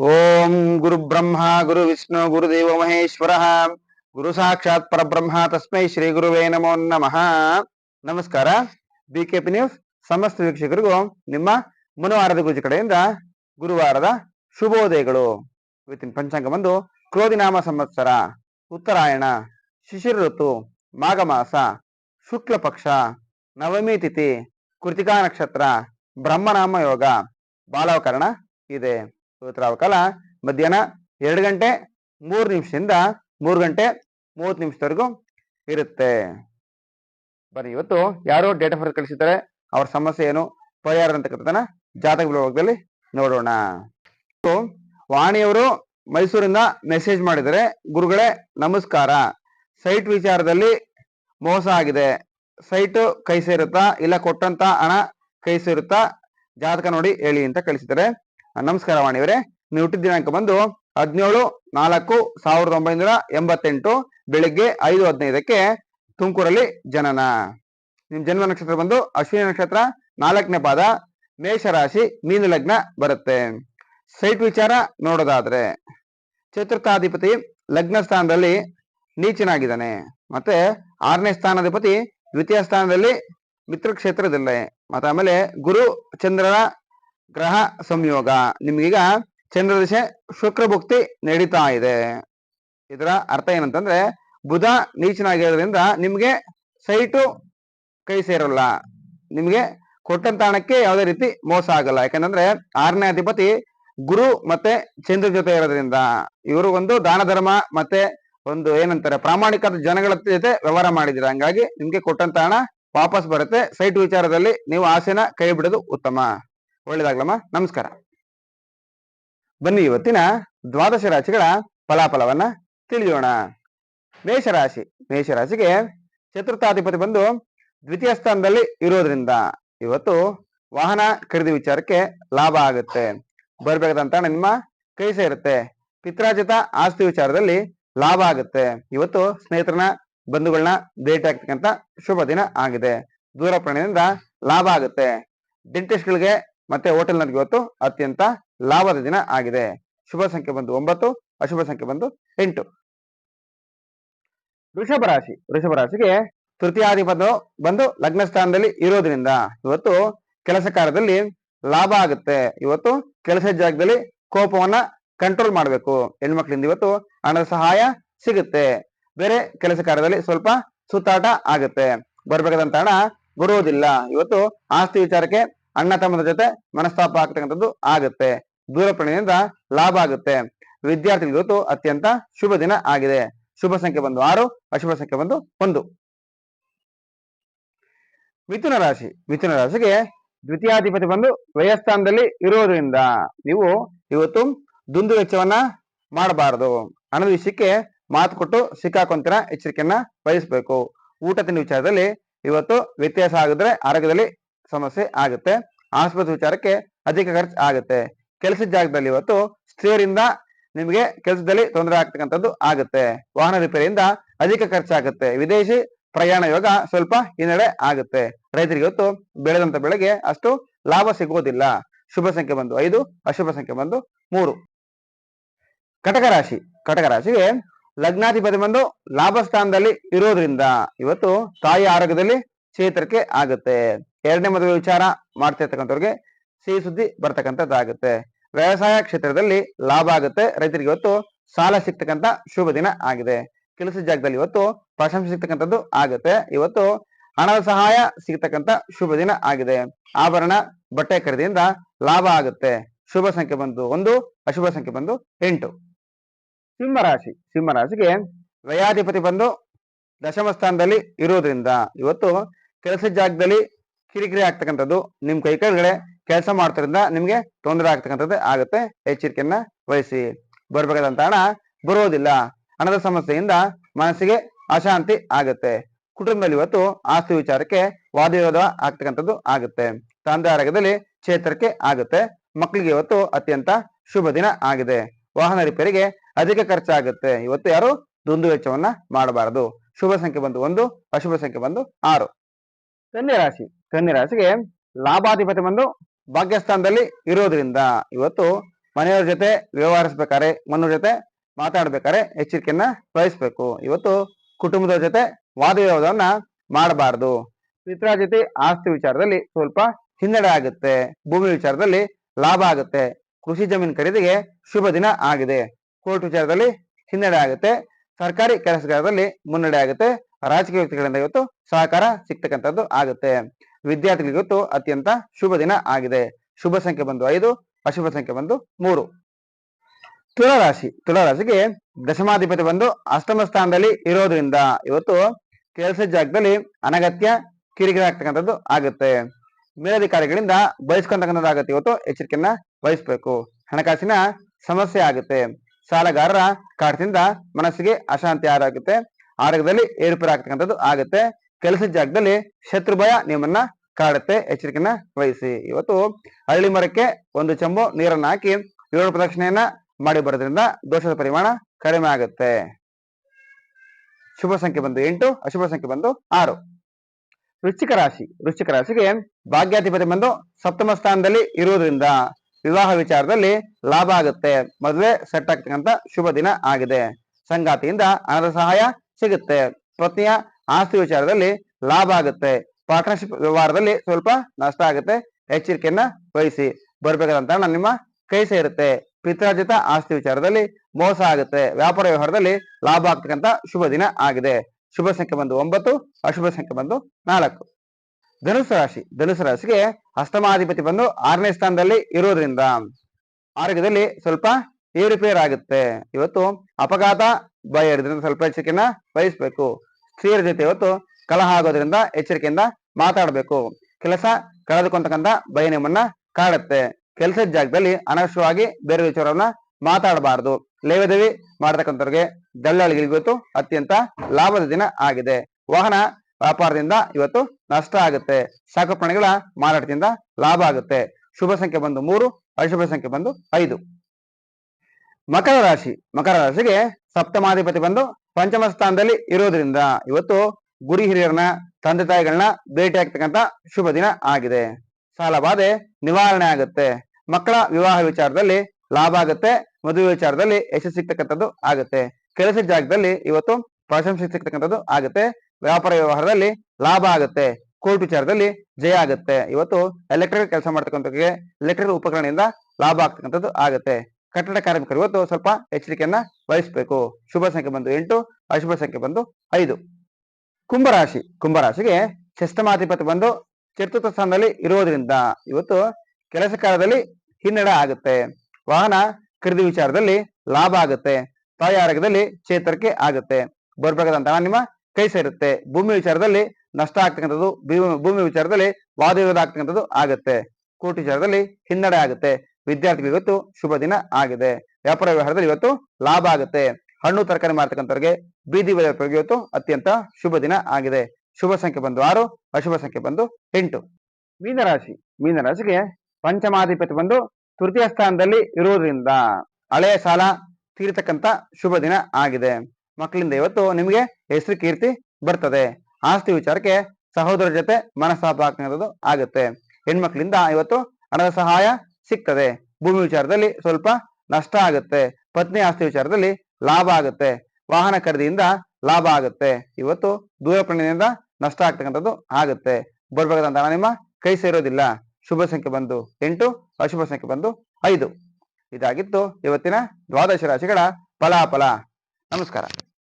ಓಂ ಗುರು ಬ್ರಹ್ಮ, ಗುರು ವಿಷ್ಣು ಗುರುದೇವ ಮಹೇಶ್ವರ. ಗುರು ಸಾಕ್ಷಾತ್ ಪರಬ್ರಹ್ಮ, ತಸ್ಮೈ ಶ್ರೀ ಗುರುವೇ ನಮೋ ನಮಃ. ನಮಸ್ಕಾರ. ಬಿ ಕೆ ಪಿ ನ್ಯೂಸ್ ಸಮಸ್ತ ವೀಕ್ಷಕರಿಗೂ ನಿಮ್ಮ ಮನುವಾರದ ಗುರುಜಿ ಕಡೆಯಿಂದ ಗುರುವಾರದ ಶುಭೋದಯಗಳು. ಇವತ್ತಿನ ಪಂಚಾಂಗ ಬಂದು ಕ್ರೋಧಿನಾಮ ಸಂವತ್ಸರ, ಉತ್ತರಾಯಣ ಶಿಶಿರ ಋತು ಮಾಘ ಮಾಸ ಶುಕ್ಲ ಪಕ್ಷ ನವಮಿ ತಿಥಿ, ಕೃತಿಕಾ ನಕ್ಷತ್ರ, ಬ್ರಹ್ಮನಾಮ ಯೋಗ, ಬಾಲವಕರಣ ಇದೆ. ಇವತ್ತರ ಅವಕಾಲ ಮಧ್ಯಾಹ್ನ ಎರಡು ಗಂಟೆ ಮೂರು ನಿಮಿಷದಿಂದ ಮೂರು ಗಂಟೆ ಮೂವತ್ತು ನಿಮಿಷದವರೆಗೂ ಇರುತ್ತೆ. ಬನ್ನಿ, ಇವತ್ತು ಯಾರೋ ಡೇಟ್ ಆಫ್ ಬರ್ತ್ ಕಳಿಸಿದ್ದಾರೆ. ಅವ್ರ ಸಮಸ್ಯೆ ಏನು? ಪರಿಹಾರ ಅಂತಕ್ಕಂಥದ್ದನ್ನ ಜಾತಕ ವಿಭಾಗದಲ್ಲಿ ನೋಡೋಣ. ವಾಣಿಯವರು ಮೈಸೂರಿಂದ ಮೆಸೇಜ್ ಮಾಡಿದರೆ ಗುರುಗಳೇ, ನಮಸ್ಕಾರ. ಸೈಟ್ ವಿಚಾರದಲ್ಲಿ ಮೋಸ ಆಗಿದೆ. ಸೈಟ್ ಕೈ ಸೇರುತ್ತಾ ಇಲ್ಲ ಕೊಟ್ಟಂತ ಹಣ ಕೈ ಸೇರುತ್ತಾ ಜಾತಕ ನೋಡಿ ಹೇಳಿ ಅಂತ ಕಳಿಸಿದ್ದಾರೆ. ನಮಸ್ಕಾರ ವಾಣಿಯವರೇ. ನೀವು ಹುಟ್ಟಿದ ದಿನಾಂಕ ಬಂದು ಹದಿನೇಳು ನಾಲ್ಕು ಸಾವಿರದ ಒಂಬೈನೂರ ಎಂಬತ್ತೆಂಟು ಬೆಳಿಗ್ಗೆ ಐದು ಹದಿನೈದಕ್ಕೆ ತುಮಕೂರಲ್ಲಿ ಜನನ. ನಿಮ್ಮ ಜನ್ಮ ನಕ್ಷತ್ರ ಬಂದು ಅಶ್ವಿನಿ ನಕ್ಷತ್ರ ನಾಲ್ಕನೇ ಪಾದ, ಮೇಷರಾಶಿ, ಮೀನು ಲಗ್ನ ಬರುತ್ತೆ. ಸೈಟ್ ವಿಚಾರ ನೋಡೋದಾದ್ರೆ, ಚತುರ್ಥಾಧಿಪತಿ ಲಗ್ನ ಸ್ಥಾನದಲ್ಲಿ ನೀಚನಾಗಿದ್ದಾನೆ. ಮತ್ತೆ ಆರನೇ ಸ್ಥಾನಾಧಿಪತಿ ದ್ವಿತೀಯ ಸ್ಥಾನದಲ್ಲಿ ಮಿತ್ರ ಕ್ಷೇತ್ರದಲ್ಲೇ ಮತ್ತೆ ಆಮೇಲೆ ಗುರು ಚಂದ್ರನ ಗ್ರಹ ಸಂಯೋಗ. ನಿಮ್ಗೀಗ ಚಂದ್ರದಶೆ ಶುಕ್ರ ಭುಕ್ತಿ ನಡೀತಾ ಇದೆ. ಇದರ ಅರ್ಥ ಏನಂತಂದ್ರೆ, ಬುಧ ನೀಚನಾಗಿರೋದ್ರಿಂದ ನಿಮ್ಗೆ ಸೈಟು ಕೈ ಸೇರಲ್ಲ. ನಿಮ್ಗೆ ಕೊಟ್ಟಂತಾಣಕ್ಕೆ ಯಾವುದೇ ರೀತಿ ಮೋಸ ಆಗಲ್ಲ. ಯಾಕಂದ್ರೆ ಆರನೇ ಅಧಿಪತಿ ಗುರು ಮತ್ತೆ ಚಂದ್ರ ಜೊತೆ ಇರೋದ್ರಿಂದ. ಇವರು ಒಂದು ದಾನ ಧರ್ಮ ಮತ್ತೆ ಒಂದು ಏನಂತಾರೆ ಪ್ರಾಮಾಣಿಕ ಜನಗಳ ಜೊತೆ ವ್ಯವಹಾರ ಮಾಡಿದಿರ ಹಂಗಾಗಿ ನಿಮ್ಗೆ ಕೊಟ್ಟಂತ ಹಣ ವಾಪಸ್ ಬರುತ್ತೆ. ಸೈಟ್ ವಿಚಾರದಲ್ಲಿ ನೀವು ಆಸೆನ ಕೈ ಬಿಡೋದು ಉತ್ತಮ. ಒಳ್ಳೇದಾಗ್ಲಮ್ಮ. ನಮಸ್ಕಾರ. ಬನ್ನಿ, ಇವತ್ತಿನ ದ್ವಾದಶ ರಾಶಿಗಳ ಫಲಾಫಲವನ್ನ ತಿಳಿಯೋಣ. ಮೇಷರಾಶಿ. ಮೇಷರಾಶಿಗೆ ಚತುರ್ಥಾಧಿಪತಿ ಬಂದು ದ್ವಿತೀಯ ಸ್ಥಾನದಲ್ಲಿ ಇರೋದ್ರಿಂದ ಇವತ್ತು ವಾಹನ ಖರೀದಿ ವಿಚಾರಕ್ಕೆ ಲಾಭ ಆಗುತ್ತೆ. ಬರ್ಬೇಕಾದಂತ ನಿಮ್ಮ ಕೈ ಸೇರುತ್ತೆ. ಪಿತ್ರಾಜಿತ ಆಸ್ತಿ ವಿಚಾರದಲ್ಲಿ ಲಾಭ ಆಗುತ್ತೆ. ಇವತ್ತು ಸ್ನೇಹಿತರನ್ನ ಬಂಧುಗಳನ್ನ ಭೇಟಿ ಆಗ್ತಕ್ಕಂತ ಶುಭ ದಿನ ಆಗಿದೆ. ದೂರ ಪ್ರಯಾಣದಿಂದ ಲಾಭ ಆಗುತ್ತೆ. ಡೆಂಟಿಸ್ಟ್ಗಳಿಗೆ ಮತ್ತೆ ಹೋಟೆಲ್ ನನಗೆ ಇವತ್ತು ಅತ್ಯಂತ ಲಾಭದ ದಿನ ಆಗಿದೆ. ಶುಭ ಸಂಖ್ಯೆ ಬಂದು ಒಂಬತ್ತು, ಅಶುಭ ಸಂಖ್ಯೆ ಬಂದು ಎಂಟು. ವೃಷಭ ರಾಶಿ, ವೃಷಭ ರಾಶಿಗೆ ತೃತೀಯಾಧಿಪತಿ ಬಂದು ಲಗ್ನ ಸ್ಥಾನದಲ್ಲಿ ಇರೋದ್ರಿಂದ ಇವತ್ತು ಕೆಲಸ ಕಾರ್ಯದಲ್ಲಿ ಲಾಭ ಆಗುತ್ತೆ. ಇವತ್ತು ಕೆಲಸ ಜಾಗದಲ್ಲಿ ಕೋಪವನ್ನ ಕಂಟ್ರೋಲ್ ಮಾಡಬೇಕು. ಹೆಣ್ಮಕ್ಳಿಂದ ಇವತ್ತು ಹಣದ ಸಹಾಯ ಸಿಗುತ್ತೆ. ಬೇರೆ ಕೆಲಸ ಕಾರ್ಯದಲ್ಲಿ ಸ್ವಲ್ಪ ಸುತ್ತಾಟ ಆಗುತ್ತೆ. ಬರ್ಬೇಕಾದಂತ ಹಣ ಬರುವುದಿಲ್ಲ ಇವತ್ತು ಆಸ್ತಿ ವಿಚಾರಕ್ಕೆ ಅಣ್ಣ ತಮ್ಮದ ಜೊತೆ ಮನಸ್ತಾಪ ಆಗ್ತಕ್ಕಂಥದ್ದು ಆಗುತ್ತೆ. ದೂರ ಪ್ರಣಯದಿಂದ ಲಾಭ ಆಗುತ್ತೆ. ವಿದ್ಯಾರ್ಥಿಗಳಿಗೆ ಇವತ್ತು ಅತ್ಯಂತ ಶುಭ ದಿನ ಆಗಿದೆ. ಶುಭ ಸಂಖ್ಯೆ ಬಂದು ಆರು, ಅಶುಭ ಸಂಖ್ಯೆ ಬಂದು ಒಂದು. ಮಿಥುನ ರಾಶಿ. ಮಿಥುನ ರಾಶಿಗೆ ದ್ವಿತೀಯಾಧಿಪತಿ ಬಂದು ವ್ಯಯಸ್ಥಾನದಲ್ಲಿ ಇರೋದ್ರಿಂದ ನೀವು ಇವತ್ತು ದುಂದು ವೆಚ್ಚವನ್ನ ಮಾಡಬಾರದು. ಹಣದ ವಿಷಯಕ್ಕೆ ಮಾತು ಕೊಟ್ಟು ಸಿಕ್ಕಾಕೊಂತಿನ ಎಚ್ಚರಿಕೆಯನ್ನ ವಹಿಸ್ಬೇಕು. ಊಟ ತಿಂಡಿ ವಿಚಾರದಲ್ಲಿ ಇವತ್ತು ವ್ಯತ್ಯಾಸ ಆಗಿದ್ರೆ ಆರೋಗ್ಯದಲ್ಲಿ ಸಮಸ್ಯೆ ಆಗುತ್ತೆ. ಆಸ್ಪತ್ರೆ ವಿಚಾರಕ್ಕೆ ಅಧಿಕ ಖರ್ಚು ಆಗುತ್ತೆ. ಕೆಲಸದ ಜಾಗದಲ್ಲಿ ಇವತ್ತು ಸ್ತ್ರೀಯರಿಂದ ನಿಮಗೆ ಕೆಲಸದಲ್ಲಿ ತೊಂದರೆ ಆಗ್ತಕ್ಕಂಥದ್ದು ಆಗುತ್ತೆ. ವಾಹನ ರಿಪೇರಿಯಿಂದ ಅಧಿಕ ಖರ್ಚಾಗುತ್ತೆ ವಿದೇಶಿ ಪ್ರಯಾಣ ಯೋಗ ಸ್ವಲ್ಪ ಹಿನ್ನಡೆ ಆಗುತ್ತೆ. ರೈತರಿಗೆ ಇವತ್ತು ಬೆಳೆದಂತ ಬೆಳೆಗೆ ಅಷ್ಟು ಲಾಭ ಸಿಗೋದಿಲ್ಲ ಶುಭ ಸಂಖ್ಯೆ ಬಂದು ಐದು, ಅಶುಭ ಸಂಖ್ಯೆ ಬಂದು ಮೂರು. ಕಟಕ ರಾಶಿ. ಕಟಕ ರಾಶಿಗೆ ಲಗ್ನಾಧಿಪತಿ ಬಂದು ಲಾಭ ಸ್ಥಾನದಲ್ಲಿ ಇರೋದ್ರಿಂದ ಇವತ್ತು ತಾಯಿ ಆರೋಗ್ಯದಲ್ಲಿ ಚೇತರಿಕೆ ಆಗುತ್ತೆ. ಎರಡನೇ ಮದುವೆ ವಿಚಾರ ಮಾಡ್ತಿರ್ತಕ್ಕಂಥವ್ರಿಗೆ ಸಿಹಿ ಸುದ್ದಿ ಬರ್ತಕ್ಕಂಥದ್ದಾಗುತ್ತೆ. ವ್ಯವಸಾಯ ಕ್ಷೇತ್ರದಲ್ಲಿ ಲಾಭ ಆಗುತ್ತೆ. ರೈತರಿಗೆ ಇವತ್ತು ಸಾಲ ಸಿಗ್ತಕ್ಕಂಥ ಶುಭ ದಿನ ಆಗಿದೆ. ಕೆಲಸ ಜಾಗದಲ್ಲಿ ಇವತ್ತು ಪ್ರಶಂಸೆ ಸಿಗ್ತಕ್ಕಂಥದ್ದು ಆಗುತ್ತೆ. ಇವತ್ತು ಹಣದ ಸಹಾಯ ಸಿಗ್ತಕ್ಕಂಥ ಶುಭ ದಿನ ಆಗಿದೆ. ಆಭರಣ, ಬಟ್ಟೆ ಖರೀದಿಯಿಂದ ಲಾಭ ಆಗುತ್ತೆ. ಶುಭ ಸಂಖ್ಯೆ ಬಂದು ಒಂದು, ಅಶುಭ ಸಂಖ್ಯೆ ಬಂದು ಎಂಟು. ಸಿಂಹರಾಶಿ ಸಿಂಹರಾಶಿಗೆ ವ್ಯಯಾಧಿಪತಿ ಬಂದು ದಶಮ ಸ್ಥಾನದಲ್ಲಿ ಇರೋದ್ರಿಂದ ಇವತ್ತು ಕೆಲಸ ಜಾಗದಲ್ಲಿ ಕಿರಿಕಿರಿ ಆಗ್ತಕ್ಕಂಥದ್ದು ನಿಮ್ ಕೈ ಕೆಲಸ ಮಾಡ್ತಾರಿಂದ ನಿಮ್ಗೆ ತೊಂದರೆ ಆಗ್ತಕ್ಕಂಥದ್ದು ಆಗುತ್ತೆ. ಎಚ್ಚರಿಕೆಯನ್ನ ವಹಿಸಿ. ಬರ್ಬೇಕಾದಂತ ಹಣ ಬರೋದಿಲ್ಲ. ಹಣದ ಸಮಸ್ಯೆಯಿಂದ ಮನಸ್ಸಿಗೆ ಅಶಾಂತಿ ಆಗುತ್ತೆ. ಕುಟುಂಬದಲ್ಲಿ ಇವತ್ತು ಆಸ್ತಿ ವಿಚಾರಕ್ಕೆ ವಾದವಿರೋಧ ಆಗ್ತಕ್ಕಂಥದ್ದು ಆಗುತ್ತೆ. ತಂದೆ ಆರೋಗ್ಯದಲ್ಲಿ ಚೇತರಿಕೆ ಆಗುತ್ತೆ. ಮಕ್ಕಳಿಗೆ ಇವತ್ತು ಅತ್ಯಂತ ಶುಭ ದಿನ ಆಗಿದೆ. ವಾಹನ ರಿಪೇರಿಗೆ ಅಧಿಕ ಖರ್ಚಾಗುತ್ತೆ. ಇವತ್ತು ಯಾರು ದುಂದು ವೆಚ್ಚವನ್ನ ಮಾಡಬಾರದು. ಶುಭ ಸಂಖ್ಯೆ ಬಂದು ಒಂದು, ಅಶುಭ ಸಂಖ್ಯೆ ಬಂದು ಆರು. ಕನ್ಯಾ ರಾಶಿ. ಕನ್ಯಾ ರಾಶಿಗೆ ಲಾಭಾಧಿಪತಿ ಬಂದು ಭಾಗ್ಯಸ್ಥಾನದಲ್ಲಿ ಇರೋದ್ರಿಂದ ಇವತ್ತು ಮನೆಯವ್ರ ಜೊತೆ ವ್ಯವಹರಿಸ್ಬೇಕಾರೆ ಮನೆಯವ್ರ ಜೊತೆ ಮಾತಾಡ್ಬೇಕಾರೆ ಎಚ್ಚರಿಕೆಯನ್ನ ವಹಿಸ್ಬೇಕು. ಇವತ್ತು ಕುಟುಂಬದವ್ರ ಜೊತೆ ವಾದ ವಿವಾದವನ್ನ ಮಾಡಬಾರ್ದು. ಪಿತ್ರ ಜೊತೆ ಆಸ್ತಿ ವಿಚಾರದಲ್ಲಿ ಸ್ವಲ್ಪ ಹಿನ್ನಡೆ ಆಗುತ್ತೆ. ಭೂಮಿ ವಿಚಾರದಲ್ಲಿ ಲಾಭ ಆಗುತ್ತೆ. ಕೃಷಿ ಜಮೀನು ಖರೀದಿಗೆ ಶುಭ ದಿನ ಆಗಿದೆ. ಕೋರ್ಟ್ ವಿಚಾರದಲ್ಲಿ ಹಿನ್ನಡೆ ಆಗುತ್ತೆ. ಸರ್ಕಾರಿ ಕೆಲಸಗಾರದಲ್ಲಿ ಮುನ್ನಡೆ ಆಗುತ್ತೆ. ರಾಜಕೀಯ ವ್ಯಕ್ತಿಗಳಿಂದ ಇವತ್ತು ಸಹಕಾರ ಸಿಗ್ತಕ್ಕಂಥದ್ದು ಆಗುತ್ತೆ. ವಿದ್ಯಾರ್ಥಿಗಳಿಗೆ ಇವತ್ತು ಅತ್ಯಂತ ಶುಭ ದಿನ ಆಗಿದೆ. ಶುಭ ಸಂಖ್ಯೆ ಬಂದು ಐದು, ಅಶುಭ ಸಂಖ್ಯೆ ಬಂದು ಮೂರು. ತುಳರಾಶಿ ತುಳರಾಶಿಗೆ ದಶಮಾಧಿಪತಿ ಬಂದು ಅಷ್ಟಮ ಸ್ಥಾನದಲ್ಲಿ ಇರೋದ್ರಿಂದ ಇವತ್ತು ಕೆಲಸ ಜಾಗದಲ್ಲಿ ಅನಗತ್ಯ ಕಿರಿಕಿರಿ ಆಗ್ತಕ್ಕಂಥದ್ದು ಆಗುತ್ತೆ. ಮೇಲಧಿಕಾರಿಗಳಿಂದ ಬಯಸ್ಕೊಂತಕ್ಕಂಥದ್ದು ಆಗುತ್ತೆ. ಇವತ್ತು ಎಚ್ಚರಿಕೆಯನ್ನ ವಹಿಸ್ಬೇಕು. ಹಣಕಾಸಿನ ಸಮಸ್ಯೆ ಆಗುತ್ತೆ. ಸಾಲಗಾರರ ಕಾಟದಿಂದ ಮನಸ್ಸಿಗೆ ಅಶಾಂತಿ ಆರಾಗುತ್ತೆ. ಆರೋಗ್ಯದಲ್ಲಿ ಏರುಪೇರು ಆಗ್ತಕ್ಕಂಥದ್ದು ಆಗುತ್ತೆ. ಕೆಲಸದ ಜಾಗದಲ್ಲಿ ಶತ್ರು ಭಯ ನಿಮ್ಮನ್ನ ಕಾಡುತ್ತೆ. ಎಚ್ಚರಿಕೆಯನ್ನ ವಹಿಸಿ. ಇವತ್ತು ಹಳ್ಳಿ ಮರಕ್ಕೆ ಒಂದು ಚಂಬು ನೀರನ್ನ ಹಾಕಿ ಏಳು ಪ್ರದಕ್ಷಿಣೆಯನ್ನ ಮಾಡಿ ಬರೋದ್ರಿಂದ ದೋಷದ ಪರಿಮಾಣ ಕಡಿಮೆ ಆಗುತ್ತೆ. ಶುಭ ಸಂಖ್ಯೆ ಬಂದು ಎಂಟು, ಅಶುಭ ಸಂಖ್ಯೆ ಬಂದು ಆರು. ವೃಶ್ಚಿಕ ರಾಶಿ. ವೃಶ್ಚಿಕ ರಾಶಿಗೆ ಭಾಗ್ಯಾಧಿಪತಿ ಬಂದು ಸಪ್ತಮ ಸ್ಥಾನದಲ್ಲಿ ಇರುವುದರಿಂದ ವಿವಾಹ ವಿಚಾರದಲ್ಲಿ ಲಾಭ ಆಗುತ್ತೆ. ಮದುವೆ ಸೆಟ್ ಆಗ್ತಕ್ಕಂಥ ಶುಭ ದಿನ ಆಗಿದೆ. ಸಂಗಾತಿಯಿಂದ ಹಣದ ಸಹಾಯ ಸಿಗುತ್ತೆ. ಪತ್ನಿಯ ಆಸ್ತಿ ವಿಚಾರದಲ್ಲಿ ಲಾಭ ಆಗುತ್ತೆ. ಪಾರ್ಟ್ನರ್ಶಿಪ್ ವ್ಯವಹಾರದಲ್ಲಿ ಸ್ವಲ್ಪ ನಷ್ಟ ಆಗುತ್ತೆ. ಎಚ್ಚರಿಕೆಯನ್ನ ವಹಿಸಿ. ಬರ್ಬೇಕಾದಂತ ನಿಮ್ಮ ಕೈ ಸೇರುತ್ತೆ. ಪಿತ್ರಾರ್ಜಿತ ಆಸ್ತಿ ವಿಚಾರದಲ್ಲಿ ಮೋಸ ಆಗುತ್ತೆ. ವ್ಯಾಪಾರ ವ್ಯವಹಾರದಲ್ಲಿ ಲಾಭ ಆಗ್ತಕ್ಕಂತ ಶುಭ ದಿನ ಆಗಿದೆ. ಶುಭ ಸಂಖ್ಯೆ ಬಂದು ಒಂಬತ್ತು, ಅಶುಭ ಸಂಖ್ಯೆ ಬಂದು ನಾಲ್ಕು. ಧನುಸು ರಾಶಿ. ಧನುಸು ರಾಶಿಗೆ ಅಷ್ಟಮಾಧಿಪತಿ ಬಂದು ಆರನೇ ಸ್ಥಾನದಲ್ಲಿ ಇರೋದ್ರಿಂದ ಆರೋಗ್ಯದಲ್ಲಿ ಸ್ವಲ್ಪ ಏರುಪೇರ್ ಆಗುತ್ತೆ ಇವತ್ತು ಅಪಘಾತ ಭಯ ಸ್ವಲ್ಪ ಎಚ್ಚರಿಕೆಯನ್ನ ವಹಿಸ್ಬೇಕು. ಸ್ತ್ರೀಯರ ಜೊತೆ ಇವತ್ತು ಕಲಹ ಆಗೋದ್ರಿಂದ ಎಚ್ಚರಿಕೆಯಿಂದ ಮಾತಾಡಬೇಕು. ಕೆಲಸ ಕಳೆದುಕೊಂತಕ್ಕಂತ ಭಯ ನಿಮ್ಮನ್ನ ಕಾಡುತ್ತೆ. ಕೆಲಸದ ಜಾಗದಲ್ಲಿ ಅನವಶ್ಯವಾಗಿ ಬೇರೆ ವಿಚಾರವನ್ನ ಮಾತಾಡಬಾರದು. ಲೇವದೇವಿ ಮಾಡತಕ್ಕಂಥವ್ರಿಗೆ ದಲ್ಲಾಳಿಗಳಿಗೆ ಇವತ್ತು ಅತ್ಯಂತ ಲಾಭದ ದಿನ ಆಗಿದೆ. ವಾಹನ ವ್ಯಾಪಾರದಿಂದ ಇವತ್ತು ನಷ್ಟ ಆಗುತ್ತೆ. ಸಾಕು ಪ್ರಾಣಿಗಳ ಮಾರಾಟದಿಂದ ಲಾಭ ಆಗುತ್ತೆ. ಶುಭ ಸಂಖ್ಯೆ ಬಂದು ಮೂರು, ಅಶುಭ ಸಂಖ್ಯೆ ಬಂದು ಐದು. ಮಕರ ರಾಶಿ. ಮಕರ ರಾಶಿಗೆ ಸಪ್ತಮಾಧಿಪತಿ ಬಂದು ಪಂಚಮ ಸ್ಥಾನದಲ್ಲಿ ಇರೋದ್ರಿಂದ ಇವತ್ತು ಗುರಿ ಹಿರಿಯರನ್ನ, ತಂದೆ ತಾಯಿಗಳನ್ನ ಭೇಟಿ ಆಗ್ತಕ್ಕಂತ ಶುಭ ದಿನ ಆಗಿದೆ. ಸಾಲ ಬಾಧೆ ನಿವಾರಣೆ ಆಗುತ್ತೆ. ಮಕ್ಕಳ ವಿವಾಹ ವಿಚಾರದಲ್ಲಿ ಲಾಭ ಆಗುತ್ತೆ. ಮದುವೆ ವಿಚಾರದಲ್ಲಿ ಯಶಸ್ಸು ಸಿಗ್ತಕ್ಕಂಥದ್ದು ಆಗುತ್ತೆ. ಕೆಲಸದ ಜಾಗದಲ್ಲಿ ಇವತ್ತು ಪ್ರಶಂಸೆ ಸಿಗ್ತಕ್ಕಂಥದ್ದು ಆಗುತ್ತೆ. ವ್ಯಾಪಾರ ವ್ಯವಹಾರದಲ್ಲಿ ಲಾಭ ಆಗುತ್ತೆ. ಕೋರ್ಟ್ ವಿಚಾರದಲ್ಲಿ ಜಯ ಆಗುತ್ತೆ. ಇವತ್ತು ಎಲೆಕ್ಟ್ರಿಕ್ ಕೆಲಸ ಮಾಡ್ತಕ್ಕಂಥವ್ರಿಗೆ ಎಲೆಕ್ಟ್ರಿಕ್ ಉಪಕರಣದಿಂದ ಲಾಭ ಆಗ್ತಕ್ಕಂಥದ್ದು ಆಗುತ್ತೆ. ಕಟ್ಟಡ ಕಾರ್ಮಿಕರು ಇವತ್ತು ಸ್ವಲ್ಪ ಎಚ್ಚರಿಕೆಯನ್ನ ವಹಿಸಬೇಕು. ಶುಭ ಸಂಖ್ಯೆ ಬಂದು ಎಂಟು, ಅಶುಭ ಸಂಖ್ಯೆ ಬಂದು ಐದು. ಕುಂಭರಾಶಿ, ಕುಂಭರಾಶಿಗೆ ಶಸ್ತಮಾಧಿಪತಿ ಬಂದು ಚತುರ್ಥ ಸ್ಥಾನದಲ್ಲಿ ಇರುವುದರಿಂದ ಇವತ್ತು ಕೆಲಸ ಕಾಲದಲ್ಲಿ ಹಿನ್ನಡೆ ಆಗುತ್ತೆ. ವಾಹನ ಖರೀದಿ ವಿಚಾರದಲ್ಲಿ ಲಾಭ ಆಗುತ್ತೆ. ತಾಯಿ ಆರೋಗ್ಯದಲ್ಲಿ ಚೇತರಿಕೆ ಆಗುತ್ತೆ. ಬರ್ಬೇಕಾದಂತ ನಿಮ್ಮ ಕೈ ಸೇರುತ್ತೆ. ಭೂಮಿ ವಿಚಾರದಲ್ಲಿ ನಷ್ಟ ಆಗ್ತಕ್ಕಂಥದ್ದು ಭೂಮಿ ವಿಚಾರದಲ್ಲಿ ವಾದ ವಿವಾದ ಆಗ್ತಕ್ಕಂಥದ್ದು ಆಗುತ್ತೆ. ಕೋರ್ಟ್ ವಿಚಾರದಲ್ಲಿ ಹಿನ್ನಡೆ ಆಗುತ್ತೆ. ವಿದ್ಯಾರ್ಥಿಗಳಿಗೆ ಇವತ್ತು ಶುಭ ದಿನ ಆಗಿದೆ. ವ್ಯಾಪಾರ ವ್ಯವಹಾರದಲ್ಲಿ ಇವತ್ತು ಲಾಭ ಆಗುತ್ತೆ. ಹಣ್ಣು ತರಕಾರಿ ಮಾರ್ತಕ್ಕಂಥವ್ರಿಗೆ ಬೀದಿ ವ್ಯಾಪಾರಿಗೆ ಇವತ್ತು ಅತ್ಯಂತ ಶುಭ ದಿನ ಆಗಿದೆ. ಶುಭ ಸಂಖ್ಯೆ ಬಂದು ಆರು, ಅಶುಭ ಸಂಖ್ಯೆ ಬಂದು ಎಂಟು. ಮೀನರಾಶಿ ಮೀನರಾಶಿಗೆ ಪಂಚಮಾಧಿಪತಿ ಬಂದು ತೃತೀಯ ಸ್ಥಾನದಲ್ಲಿ ಇರುವುದರಿಂದ ಹಳೆಯ ಸಾಲ ತೀರ್ತಕ್ಕಂತ ಶುಭ ದಿನ ಆಗಿದೆ. ಮಕ್ಕಳಿಂದ ಇವತ್ತು ನಿಮಗೆ ಹೆಸರು ಕೀರ್ತಿ ಬರ್ತದೆ. ಆಸ್ತಿ ವಿಚಾರಕ್ಕೆ ಸಹೋದರ ಜೊತೆ ಮನಸ್ತಾಪ ಆಗುತ್ತೆ. ಹೆಣ್ಮಕ್ಳಿಂದ ಇವತ್ತು ಹಣದ ಸಹಾಯ ಸಿಗ್ತದೆ. ಭೂಮಿ ವಿಚಾರದಲ್ಲಿ ಸ್ವಲ್ಪ ನಷ್ಟ ಆಗುತ್ತೆ. ಪತ್ನಿ ಆಸ್ತಿ ವಿಚಾರದಲ್ಲಿ ಲಾಭ ಆಗುತ್ತೆ. ವಾಹನ ಖರೀದಿಯಿಂದ ಲಾಭ ಆಗುತ್ತೆ. ಇವತ್ತು ದೂರ ಪ್ರಯಾಣದಿಂದ ನಷ್ಟ ಆಗ್ತಕ್ಕಂಥದ್ದು ಆಗುತ್ತೆ. ಬರ್ಬೇಕಾದಂತ ಹಣ ನಿಮ್ಮ ಕೈ ಸೇರೋದಿಲ್ಲ. ಶುಭ ಸಂಖ್ಯೆ ಬಂದು ಎಂಟು, ಅಶುಭ ಸಂಖ್ಯೆ ಬಂದು ಐದು. ಇದಾಗಿತ್ತು ಇವತ್ತಿನ ದ್ವಾದಶ ರಾಶಿಗಳ ಫಲಾಫಲ. ನಮಸ್ಕಾರ.